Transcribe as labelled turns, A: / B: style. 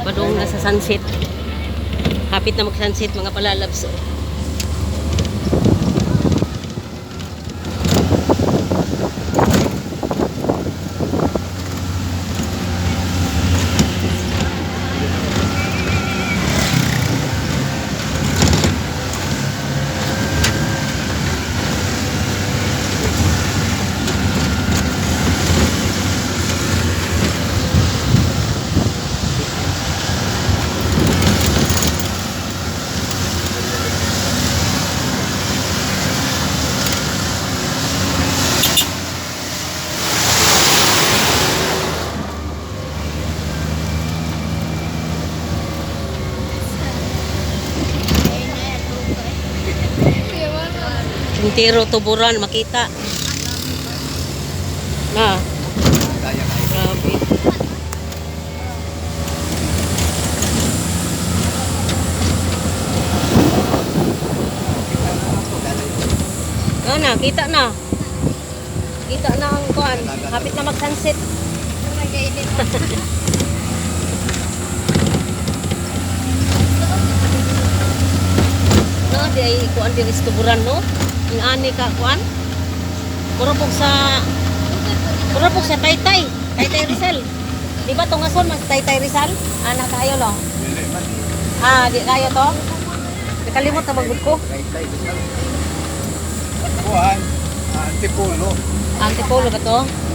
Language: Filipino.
A: Badong na sa sunset. Hapit na mag-sunset mga palalabs. Tintiro tuburan makita. Na. Grabe. Ah, na, kita na. Kita na ang kuan. Hapit na mag-sunset. No, di ay kuan di istuburan no. Ang ani ka kuan. Puro pug sa Puro pug sa Taytay. Taytay Rizal. Di ba tong ason mas Taytay Rizal? Ana kayo lo. Ah, di kayo to. Nakalimot na magud ko.
B: Kuhan, Antipolo.
A: Antipolo ka to.